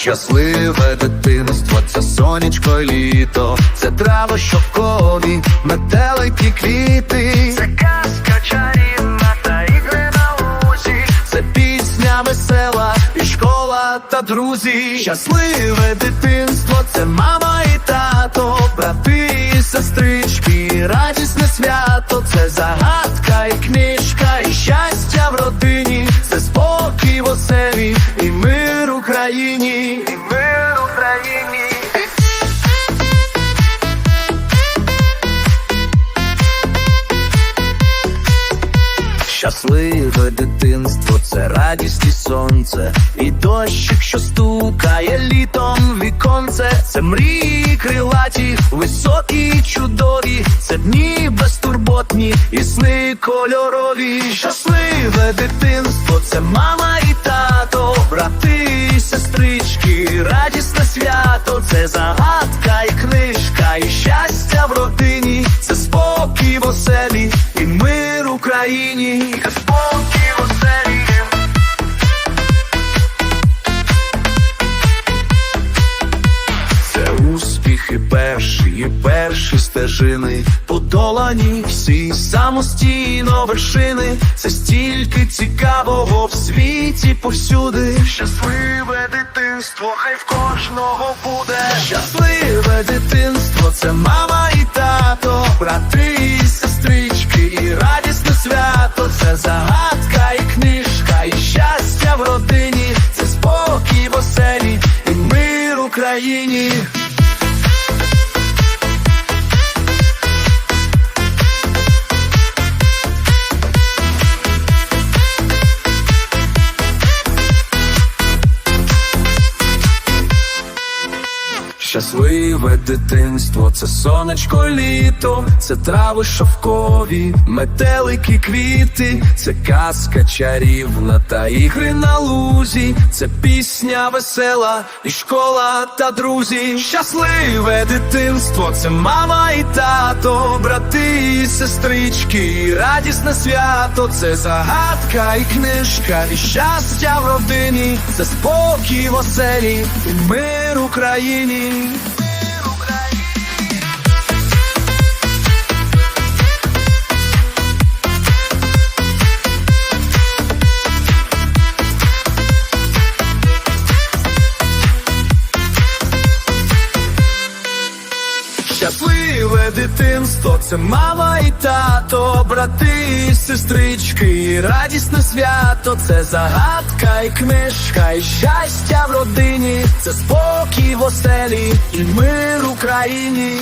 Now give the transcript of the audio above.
Щасливе дитинство, це сонячко й літо, це трави шовкові, метелики квіти, Це казка чарівна та ігри на лузі. це пісня весела, і школа та друзі. Щасливе дитинство, це мама і тато, брати і сестрички, радісне свято, це загадка і книжка, і щастя в родині, Щасливе дитинство, це радість і сонце, і дощик, що стукає літом віконце, це мрії крилаті, високі чудові, це дні безтурботні і сни кольорові. Щасливе дитинство, це мама і тато, брати і сестрички, радісне свято, це загадка і книжка, і щастя в родині, в оселі, і мир Україні. Це спокій в оселі. Це успіхи перші, і перші стежини, подолані всі самостійно вершини. Це стільки цікавого в світі повсюди. Щасливе дитинство, хай в кожного буде. Щасливе дитинство, це мама і брати і сестрички, і радісне свято, це загадка і книжка, і щастя в родині, це спокій в оселі, і мир Україні. Щасливе дитинство, це сонечко літо, це трави шовкові, метелики, квіти, це казка чарівна та ігри на лузі, це пісня весела, і школа та друзі. Щасливе дитинство, це мама і тато, брати і сестрички, і радісне свято, це загадка і книжка, і щастя в родині, це спокій в оселі, і мир Україні. you. Щасливе дитинство, це мама і тато, брати і сестрички, і радісне свято, це загадка і книжка, і щастя в родині, це спокій в оселі, і мир Україні.